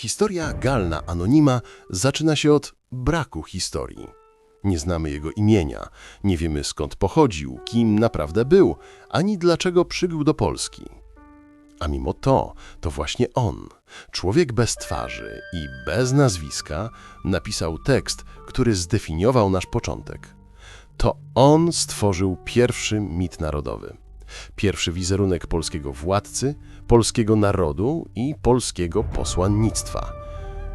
Historia Galna Anonima zaczyna się od braku historii. Nie znamy jego imienia, nie wiemy skąd pochodził, kim naprawdę był, ani dlaczego przybył do Polski. A mimo to, to właśnie on, człowiek bez twarzy i bez nazwiska, napisał tekst, który zdefiniował nasz początek. To on stworzył pierwszy mit narodowy. Pierwszy wizerunek polskiego władcy, polskiego narodu i polskiego posłannictwa.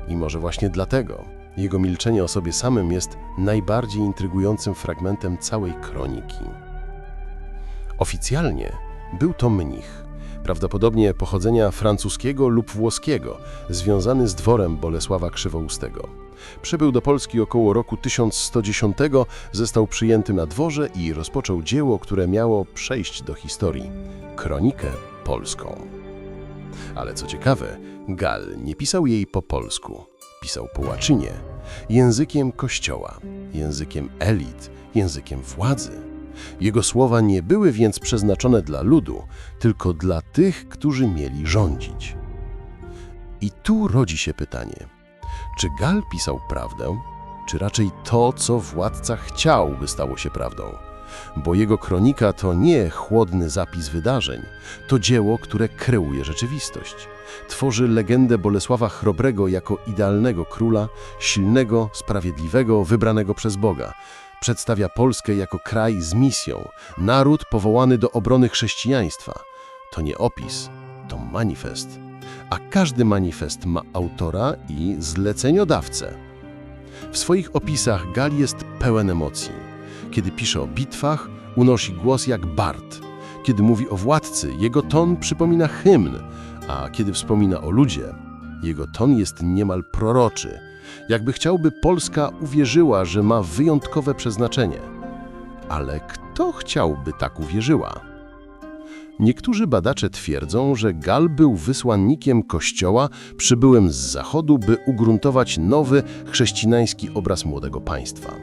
I może właśnie dlatego jego milczenie o sobie samym jest najbardziej intrygującym fragmentem całej kroniki. Oficjalnie był to mnich, prawdopodobnie pochodzenia francuskiego lub włoskiego, związany z dworem Bolesława Krzywoustego. Przybył do Polski około roku 1110, został przyjęty na dworze i rozpoczął dzieło, które miało przejść do historii kronikę polską. Ale co ciekawe, Gal nie pisał jej po polsku, pisał po łaczynie, językiem kościoła, językiem elit, językiem władzy. Jego słowa nie były więc przeznaczone dla ludu, tylko dla tych, którzy mieli rządzić. I tu rodzi się pytanie: czy Gal pisał prawdę, czy raczej to, co władca chciał, by stało się prawdą? Bo jego kronika to nie chłodny zapis wydarzeń, to dzieło, które kreuje rzeczywistość. Tworzy legendę Bolesława Chrobrego jako idealnego króla, silnego, sprawiedliwego, wybranego przez Boga. Przedstawia Polskę jako kraj z misją, naród powołany do obrony chrześcijaństwa. To nie opis, to manifest. A każdy manifest ma autora i zleceniodawcę. W swoich opisach Gal jest pełen emocji. Kiedy pisze o bitwach, unosi głos jak bard. Kiedy mówi o władcy, jego ton przypomina hymn, a kiedy wspomina o ludzie, jego ton jest niemal proroczy, jakby chciałby Polska uwierzyła, że ma wyjątkowe przeznaczenie. Ale kto chciałby tak uwierzyła? Niektórzy badacze twierdzą, że Gal był wysłannikiem Kościoła przybyłym z Zachodu, by ugruntować nowy chrześcijański obraz młodego państwa.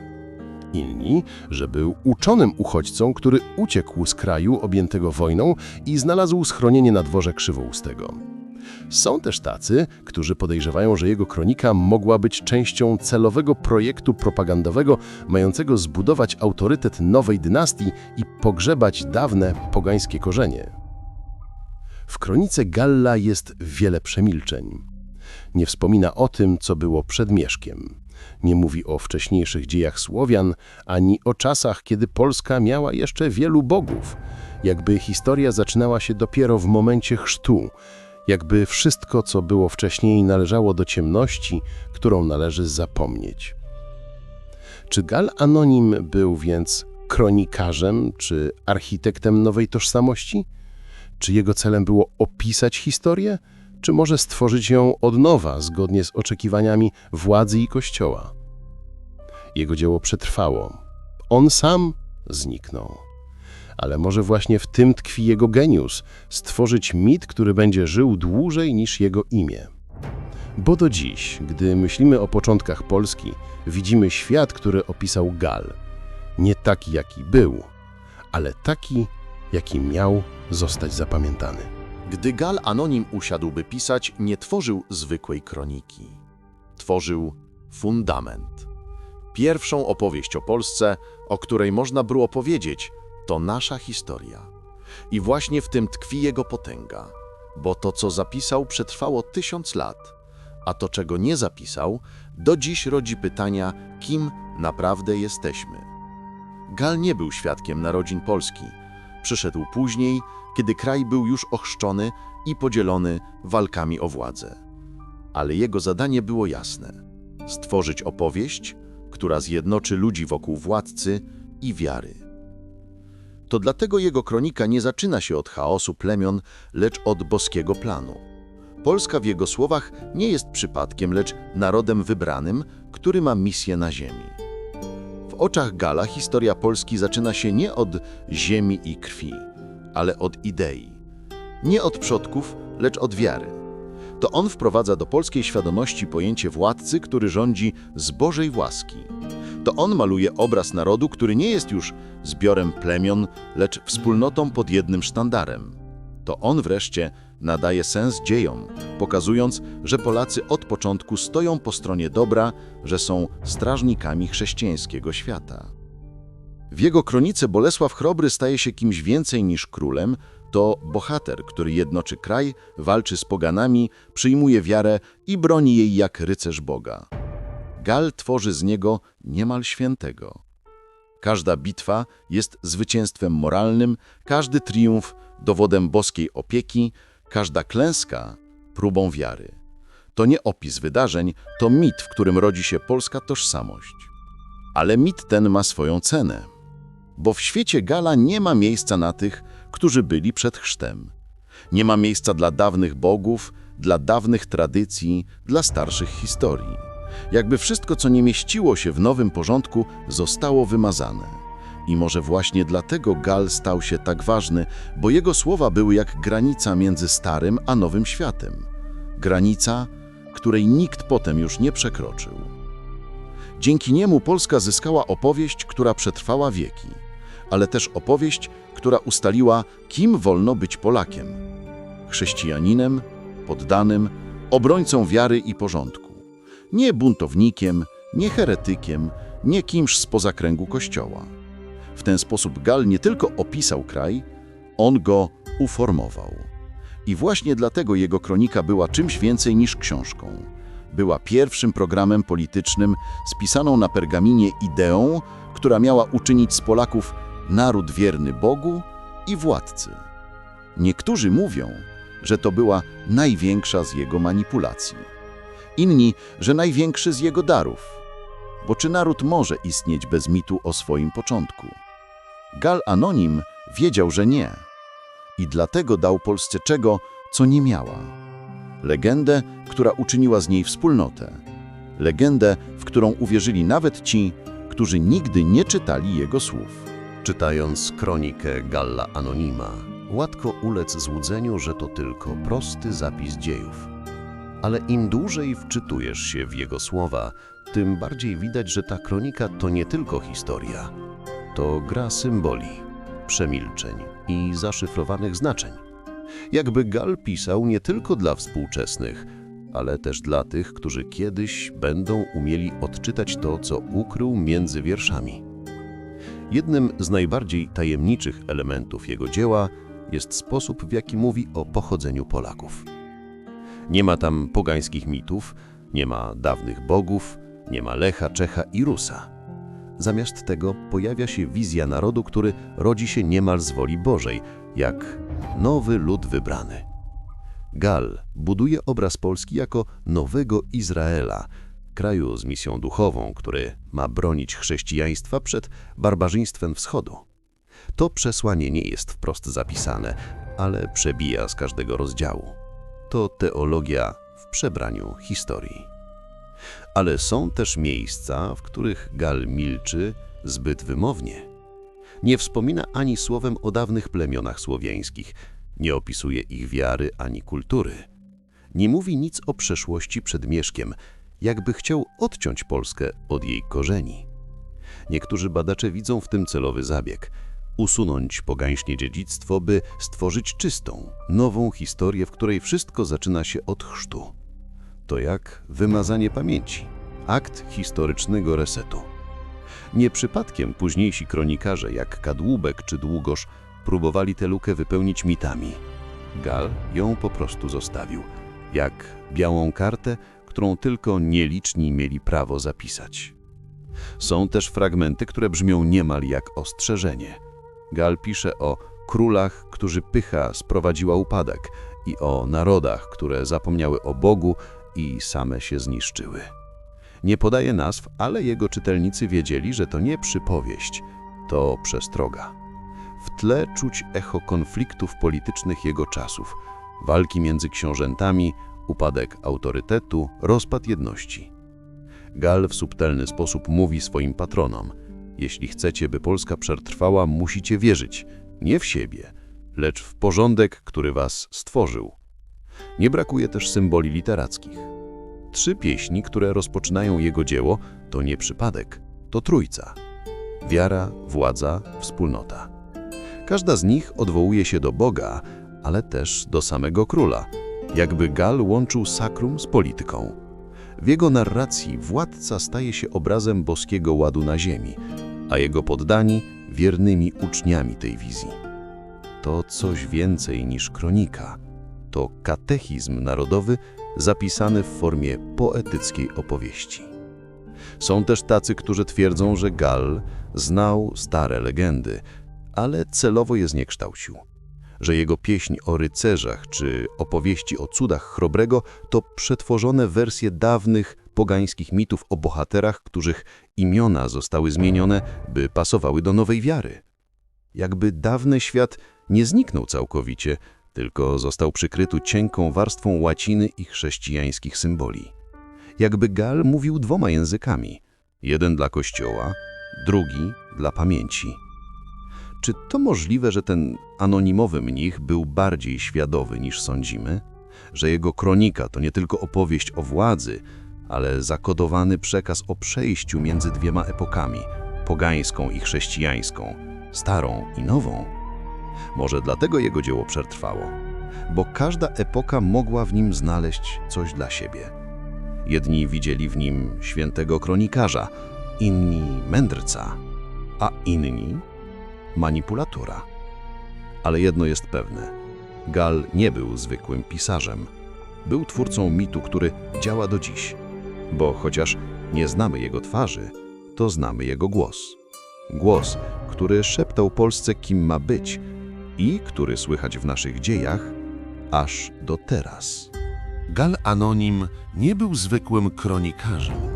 Inni, że był uczonym uchodźcą, który uciekł z kraju objętego wojną i znalazł schronienie na dworze Krzywoustego. Są też tacy, którzy podejrzewają, że jego kronika mogła być częścią celowego projektu propagandowego mającego zbudować autorytet nowej dynastii i pogrzebać dawne pogańskie korzenie. W kronice Galla jest wiele przemilczeń. Nie wspomina o tym, co było przed Mieszkiem. Nie mówi o wcześniejszych dziejach Słowian, ani o czasach, kiedy Polska miała jeszcze wielu bogów. Jakby historia zaczynała się dopiero w momencie chrztu, jakby wszystko, co było wcześniej, należało do ciemności, którą należy zapomnieć. Czy Gal Anonim był więc kronikarzem czy architektem nowej tożsamości? Czy jego celem było opisać historię, czy może stworzyć ją od nowa, zgodnie z oczekiwaniami władzy i kościoła? Jego dzieło przetrwało. On sam zniknął. Ale może właśnie w tym tkwi jego geniusz stworzyć mit, który będzie żył dłużej niż jego imię. Bo do dziś, gdy myślimy o początkach Polski, widzimy świat, który opisał Gal. Nie taki, jaki był, ale taki, jaki miał zostać zapamiętany. Gdy Gal Anonim usiadłby pisać, nie tworzył zwykłej kroniki. Tworzył fundament. Pierwszą opowieść o Polsce, o której można było powiedzieć, to nasza historia. I właśnie w tym tkwi jego potęga, bo to, co zapisał, przetrwało tysiąc lat, a to, czego nie zapisał, do dziś rodzi pytania, kim naprawdę jesteśmy. Gal nie był świadkiem narodzin Polski. Przyszedł później, kiedy kraj był już ochrzczony i podzielony walkami o władzę. Ale jego zadanie było jasne: stworzyć opowieść, która zjednoczy ludzi wokół władcy i wiary. To dlatego jego kronika nie zaczyna się od chaosu plemion, lecz od boskiego planu. Polska w jego słowach nie jest przypadkiem, lecz narodem wybranym, który ma misję na ziemi. W oczach Gala historia Polski zaczyna się nie od ziemi i krwi, ale od idei. Nie od przodków, lecz od wiary. To on wprowadza do polskiej świadomości pojęcie władcy, który rządzi z Bożej łaski. To on maluje obraz narodu, który nie jest już zbiorem plemion, lecz wspólnotą pod jednym sztandarem. To on wreszcie nadaje sens dziejom, pokazując, że Polacy od początku stoją po stronie dobra, że są strażnikami chrześcijańskiego świata. W jego kronice Bolesław Chrobry staje się kimś więcej niż królem, to bohater, który jednoczy kraj, walczy z poganami, przyjmuje wiarę i broni jej jak rycerz Boga. Gal tworzy z niego niemal świętego. Każda bitwa jest zwycięstwem moralnym, każdy triumf dowodem boskiej opieki, każda klęska próbą wiary. To nie opis wydarzeń, to mit, w którym rodzi się polska tożsamość. Ale mit ten ma swoją cenę, bo w świecie Gala nie ma miejsca na tych, którzy byli przed chrztem. Nie ma miejsca dla dawnych bogów, dla dawnych tradycji, dla starszych historii. Jakby wszystko, co nie mieściło się w nowym porządku, zostało wymazane. I może właśnie dlatego Gal stał się tak ważny, bo jego słowa były jak granica między starym a nowym światem. Granica, której nikt potem już nie przekroczył. Dzięki niemu Polska zyskała opowieść, która przetrwała wieki, ale też opowieść, która ustaliła, kim wolno być Polakiem. Chrześcijaninem, poddanym, obrońcą wiary i porządku. Nie buntownikiem, nie heretykiem, nie kimś spoza kręgu Kościoła. W ten sposób Gal nie tylko opisał kraj, on go uformował. I właśnie dlatego jego kronika była czymś więcej niż książką. Była pierwszym programem politycznym spisaną na pergaminie ideą, która miała uczynić z Polaków naród wierny Bogu i władcy. Niektórzy mówią, że to była największa z jego manipulacji. Inni, że największy z jego darów. Bo czy naród może istnieć bez mitu o swoim początku? Gal Anonim wiedział, że nie. I dlatego dał Polsce czego, co nie miała. Legendę, która uczyniła z niej wspólnotę. Legendę, w którą uwierzyli nawet ci, którzy nigdy nie czytali jego słów. Czytając kronikę Galla Anonima, łatwo ulec złudzeniu, że to tylko prosty zapis dziejów. Ale im dłużej wczytujesz się w jego słowa, tym bardziej widać, że ta kronika to nie tylko historia. To gra symboli, przemilczeń i zaszyfrowanych znaczeń. Jakby Gal pisał nie tylko dla współczesnych, ale też dla tych, którzy kiedyś będą umieli odczytać to, co ukrył między wierszami. Jednym z najbardziej tajemniczych elementów jego dzieła jest sposób, w jaki mówi o pochodzeniu Polaków. Nie ma tam pogańskich mitów, nie ma dawnych bogów, nie ma Lecha, Czecha i Rusa. Zamiast tego pojawia się wizja narodu, który rodzi się niemal z woli Bożej, jak nowy lud wybrany. Gal buduje obraz Polski jako nowego Izraela, kraju z misją duchową, który ma bronić chrześcijaństwa przed barbarzyństwem wschodu. To przesłanie nie jest wprost zapisane, ale przebija z każdego rozdziału. To teologia w przebraniu historii. Ale są też miejsca, w których Gal milczy zbyt wymownie. Nie wspomina ani słowem o dawnych plemionach słowiańskich, nie opisuje ich wiary ani kultury. Nie mówi nic o przeszłości przed Mieszkiem, jakby chciał odciąć Polskę od jej korzeni. Niektórzy badacze widzą w tym celowy zabieg usunąć pogańskie dziedzictwo, by stworzyć czystą, nową historię, w której wszystko zaczyna się od chrztu. To jak wymazanie pamięci, akt historycznego resetu. Nie przypadkiem późniejsi kronikarze, jak Kadłubek czy Długosz, próbowali tę lukę wypełnić mitami. Gal ją po prostu zostawił, jak białą kartę, którą tylko nieliczni mieli prawo zapisać. Są też fragmenty, które brzmią niemal jak ostrzeżenie. Gal pisze o królach, którzy pycha sprowadziła upadek i o narodach, które zapomniały o Bogu i same się zniszczyły. Nie podaje nazw, ale jego czytelnicy wiedzieli, że to nie przypowieść, to przestroga. W tle czuć echo konfliktów politycznych jego czasów, walki między książętami, upadek autorytetu, rozpad jedności. Gal w subtelny sposób mówi swoim patronom: Jeśli chcecie, by Polska przetrwała, musicie wierzyć nie w siebie, lecz w porządek, który was stworzył. Nie brakuje też symboli literackich. Trzy pieśni, które rozpoczynają jego dzieło, to nie przypadek, to trójca. Wiara, władza, wspólnota. Każda z nich odwołuje się do Boga, ale też do samego króla, jakby Gal łączył sakrum z polityką. W jego narracji władca staje się obrazem boskiego ładu na ziemi, a jego poddani wiernymi uczniami tej wizji. To coś więcej niż kronika. To katechizm narodowy zapisany w formie poetyckiej opowieści. Są też tacy, którzy twierdzą, że Gal znał stare legendy, ale celowo je zniekształcił. Że jego pieśń o rycerzach czy opowieści o cudach chrobrego to przetworzone wersje dawnych pogańskich mitów o bohaterach, których imiona zostały zmienione, by pasowały do nowej wiary. Jakby dawny świat nie zniknął całkowicie, tylko został przykryty cienką warstwą łaciny i chrześcijańskich symboli. Jakby Gal mówił dwoma językami, jeden dla kościoła, drugi dla pamięci. Czy to możliwe, że ten anonimowy mnich był bardziej świadomy niż sądzimy? Że jego kronika to nie tylko opowieść o władzy, ale zakodowany przekaz o przejściu między dwiema epokami pogańską i chrześcijańską, starą i nową? Może dlatego jego dzieło przetrwało, bo każda epoka mogła w nim znaleźć coś dla siebie. Jedni widzieli w nim świętego kronikarza, inni mędrca, a inni manipulatora. Ale jedno jest pewne: Gal nie był zwykłym pisarzem. Był twórcą mitu, który działa do dziś. Bo chociaż nie znamy jego twarzy, to znamy jego głos. Głos, który szeptał Polsce, kim ma być i który słychać w naszych dziejach aż do teraz. Gal Anonim nie był zwykłym kronikarzem.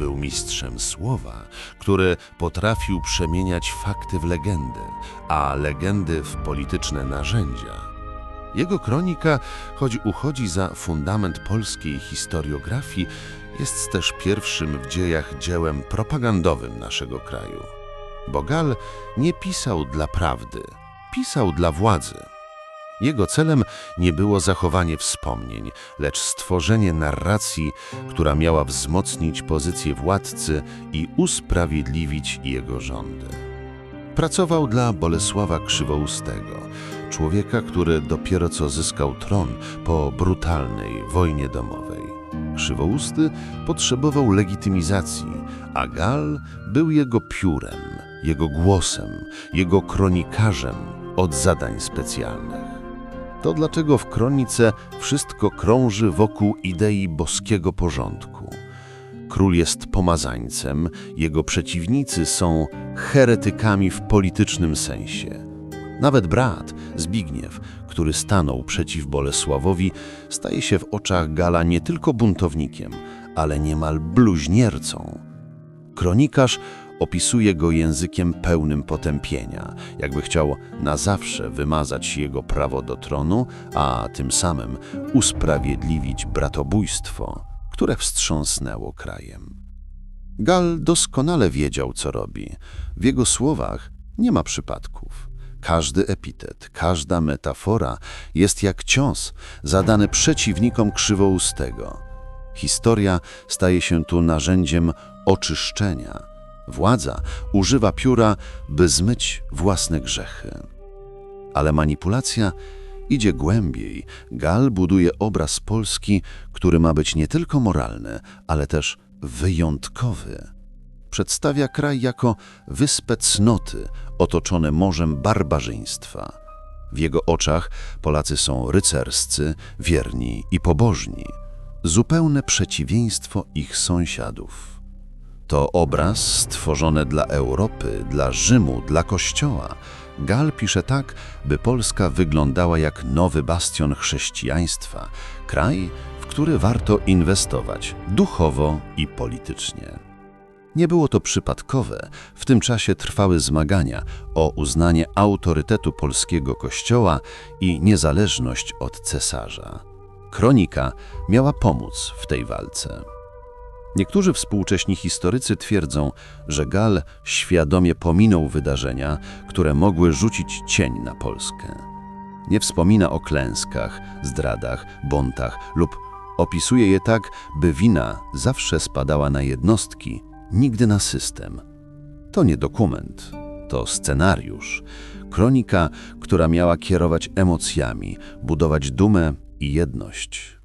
Był mistrzem słowa, który potrafił przemieniać fakty w legendy, a legendy w polityczne narzędzia. Jego kronika, choć uchodzi za fundament polskiej historiografii, jest też pierwszym w dziejach dziełem propagandowym naszego kraju. Bo Gal nie pisał dla prawdy, pisał dla władzy. Jego celem nie było zachowanie wspomnień, lecz stworzenie narracji, która miała wzmocnić pozycję władcy i usprawiedliwić jego rządy. Pracował dla Bolesława Krzywoustego, człowieka, który dopiero co zyskał tron po brutalnej wojnie domowej. Krzywousty potrzebował legitymizacji, a Gal był jego piórem, jego głosem, jego kronikarzem od zadań specjalnych. To dlaczego w kronice wszystko krąży wokół idei boskiego porządku. Król jest pomazańcem, jego przeciwnicy są heretykami w politycznym sensie. Nawet brat, Zbigniew, który stanął przeciw Bolesławowi, staje się w oczach Gala nie tylko buntownikiem, ale niemal bluźniercą. Kronikarz opisuje go językiem pełnym potępienia, jakby chciał na zawsze wymazać jego prawo do tronu, a tym samym usprawiedliwić bratobójstwo, które wstrząsnęło krajem. Gal doskonale wiedział, co robi. W jego słowach nie ma przypadków. Każdy epitet, każda metafora jest jak cios zadany przeciwnikom krzywoustego. Historia staje się tu narzędziem oczyszczenia. Władza używa pióra, by zmyć własne grzechy. Ale manipulacja idzie głębiej. Gal buduje obraz Polski, który ma być nie tylko moralny, ale też wyjątkowy. Przedstawia kraj jako wyspę cnoty, otoczone morzem barbarzyństwa. W jego oczach Polacy są rycerscy, wierni i pobożni. Zupełne przeciwieństwo ich sąsiadów. To obraz stworzony dla Europy, dla Rzymu, dla Kościoła. Gal pisze tak, by Polska wyglądała jak nowy bastion chrześcijaństwa, kraj, w który warto inwestować duchowo i politycznie. Nie było to przypadkowe. W tym czasie trwały zmagania o uznanie autorytetu polskiego kościoła i niezależność od cesarza. Kronika miała pomóc w tej walce. Niektórzy współcześni historycy twierdzą, że Gal świadomie pominął wydarzenia, które mogły rzucić cień na Polskę. Nie wspomina o klęskach, zdradach, buntach lub opisuje je tak, by wina zawsze spadała na jednostki, nigdy na system. To nie dokument, to scenariusz, Kronika, która miała kierować emocjami, budować dumę i jedność.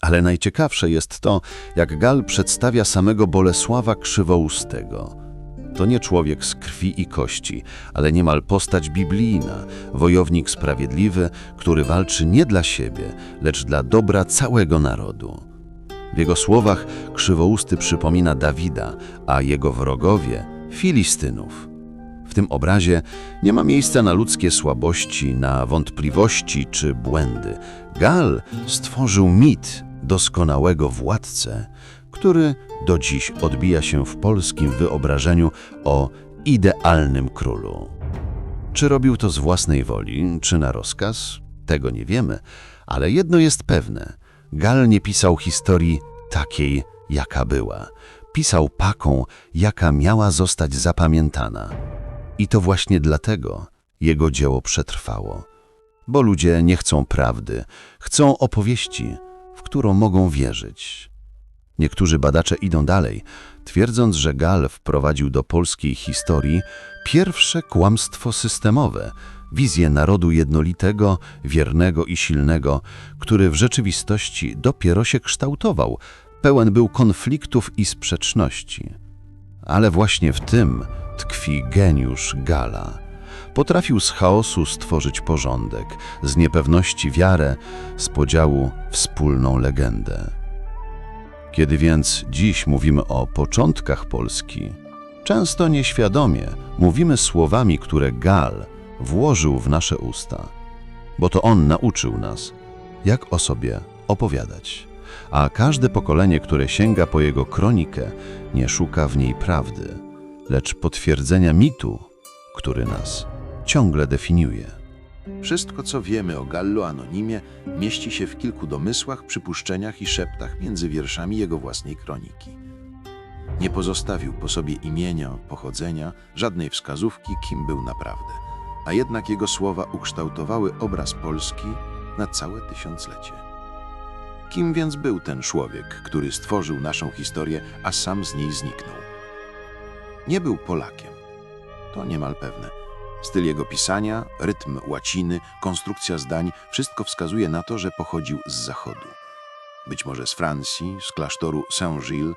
Ale najciekawsze jest to, jak Gal przedstawia samego Bolesława Krzywoustego. To nie człowiek z krwi i kości, ale niemal postać biblijna, wojownik sprawiedliwy, który walczy nie dla siebie, lecz dla dobra całego narodu. W jego słowach Krzywousty przypomina Dawida, a jego wrogowie Filistynów. W tym obrazie nie ma miejsca na ludzkie słabości, na wątpliwości czy błędy. Gal stworzył mit doskonałego władcę, który do dziś odbija się w polskim wyobrażeniu o idealnym królu. Czy robił to z własnej woli, czy na rozkaz? Tego nie wiemy, ale jedno jest pewne. Gal nie pisał historii takiej, jaka była. Pisał paką, jaka miała zostać zapamiętana. I to właśnie dlatego jego dzieło przetrwało. Bo ludzie nie chcą prawdy, chcą opowieści, którą mogą wierzyć. Niektórzy badacze idą dalej, twierdząc, że Gal wprowadził do polskiej historii pierwsze kłamstwo systemowe, wizję narodu jednolitego, wiernego i silnego, który w rzeczywistości dopiero się kształtował, pełen był konfliktów i sprzeczności. Ale właśnie w tym tkwi geniusz Gala. Potrafił z chaosu stworzyć porządek, z niepewności wiarę, z podziału wspólną legendę. Kiedy więc dziś mówimy o początkach Polski, często nieświadomie mówimy słowami, które Gal włożył w nasze usta, bo to on nauczył nas, jak o sobie opowiadać. A każde pokolenie, które sięga po jego kronikę, nie szuka w niej prawdy, lecz potwierdzenia mitu, który nas ciągle definiuje. Wszystko, co wiemy o Gallo Anonimie, mieści się w kilku domysłach, przypuszczeniach i szeptach między wierszami jego własnej kroniki. Nie pozostawił po sobie imienia, pochodzenia, żadnej wskazówki, kim był naprawdę, a jednak jego słowa ukształtowały obraz Polski na całe tysiąclecie. Kim więc był ten człowiek, który stworzył naszą historię, a sam z niej zniknął? Nie był Polakiem. To niemal pewne. Styl jego pisania, rytm łaciny, konstrukcja zdań wszystko wskazuje na to, że pochodził z zachodu. Być może z Francji, z klasztoru Saint-Gilles,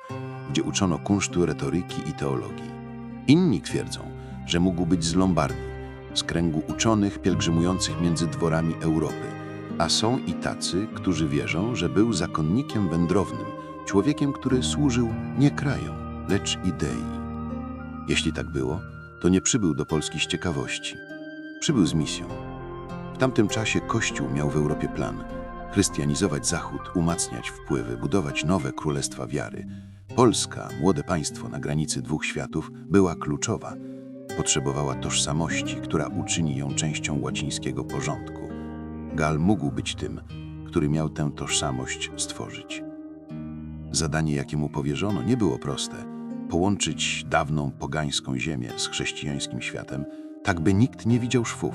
gdzie uczono kunsztu retoryki i teologii. Inni twierdzą, że mógł być z Lombardii, z kręgu uczonych pielgrzymujących między dworami Europy, a są i tacy, którzy wierzą, że był zakonnikiem wędrownym, człowiekiem, który służył nie krajom, lecz idei. Jeśli tak było, to nie przybył do Polski z ciekawości. Przybył z misją. W tamtym czasie Kościół miał w Europie plan chrystianizować Zachód, umacniać wpływy, budować nowe królestwa wiary. Polska, młode państwo na granicy dwóch światów, była kluczowa. Potrzebowała tożsamości, która uczyni ją częścią łacińskiego porządku. Gal mógł być tym, który miał tę tożsamość stworzyć. Zadanie, jakie mu powierzono, nie było proste połączyć dawną pogańską ziemię z chrześcijańskim światem, tak by nikt nie widział szwów.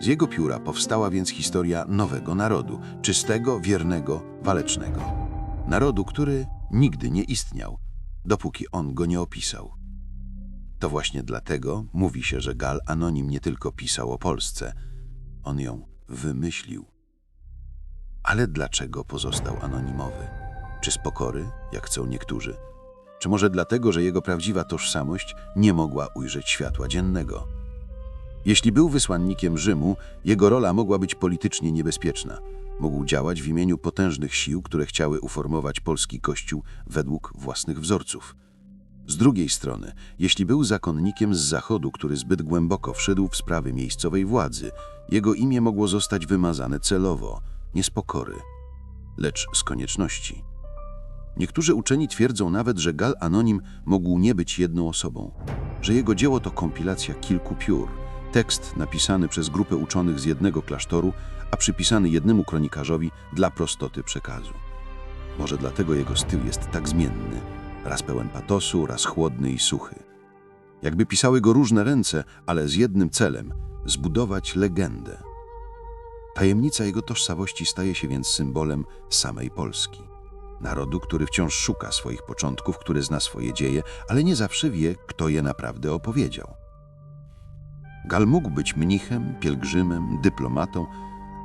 Z jego pióra powstała więc historia nowego narodu, czystego, wiernego, walecznego. Narodu, który nigdy nie istniał, dopóki on go nie opisał. To właśnie dlatego mówi się, że Gal Anonim nie tylko pisał o Polsce, on ją wymyślił. Ale dlaczego pozostał anonimowy? Czy z pokory, jak chcą niektórzy? Czy może dlatego, że jego prawdziwa tożsamość nie mogła ujrzeć światła dziennego? Jeśli był wysłannikiem Rzymu, jego rola mogła być politycznie niebezpieczna. Mógł działać w imieniu potężnych sił, które chciały uformować polski kościół według własnych wzorców. Z drugiej strony, jeśli był zakonnikiem z zachodu, który zbyt głęboko wszedł w sprawy miejscowej władzy, jego imię mogło zostać wymazane celowo, nie z pokory, lecz z konieczności. Niektórzy uczeni twierdzą nawet, że Gal Anonim mógł nie być jedną osobą, że jego dzieło to kompilacja kilku piór, tekst napisany przez grupę uczonych z jednego klasztoru, a przypisany jednemu kronikarzowi dla prostoty przekazu. Może dlatego jego styl jest tak zmienny, raz pełen patosu, raz chłodny i suchy. Jakby pisały go różne ręce, ale z jednym celem zbudować legendę. Tajemnica jego tożsamości staje się więc symbolem samej Polski. Narodu, który wciąż szuka swoich początków, który zna swoje dzieje, ale nie zawsze wie, kto je naprawdę opowiedział. Gal mógł być mnichem, pielgrzymem, dyplomatą,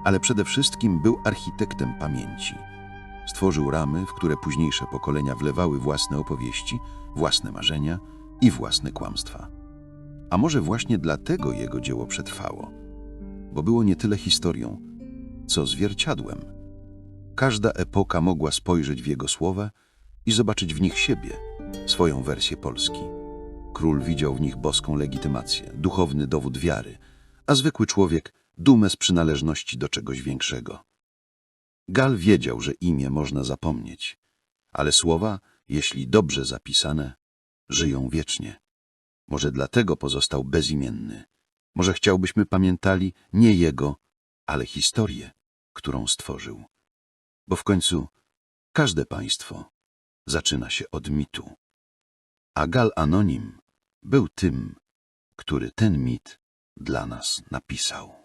ale przede wszystkim był architektem pamięci. Stworzył ramy, w które późniejsze pokolenia wlewały własne opowieści, własne marzenia i własne kłamstwa. A może właśnie dlatego jego dzieło przetrwało, bo było nie tyle historią, co zwierciadłem. Każda epoka mogła spojrzeć w jego słowa i zobaczyć w nich siebie, swoją wersję Polski. Król widział w nich boską legitymację, duchowny dowód wiary, a zwykły człowiek dumę z przynależności do czegoś większego. Gal wiedział, że imię można zapomnieć, ale słowa, jeśli dobrze zapisane, żyją wiecznie. Może dlatego pozostał bezimienny. Może chciałbyśmy pamiętali nie jego, ale historię, którą stworzył. Bo w końcu każde państwo zaczyna się od mitu. A Gal Anonim był tym, który ten mit dla nas napisał.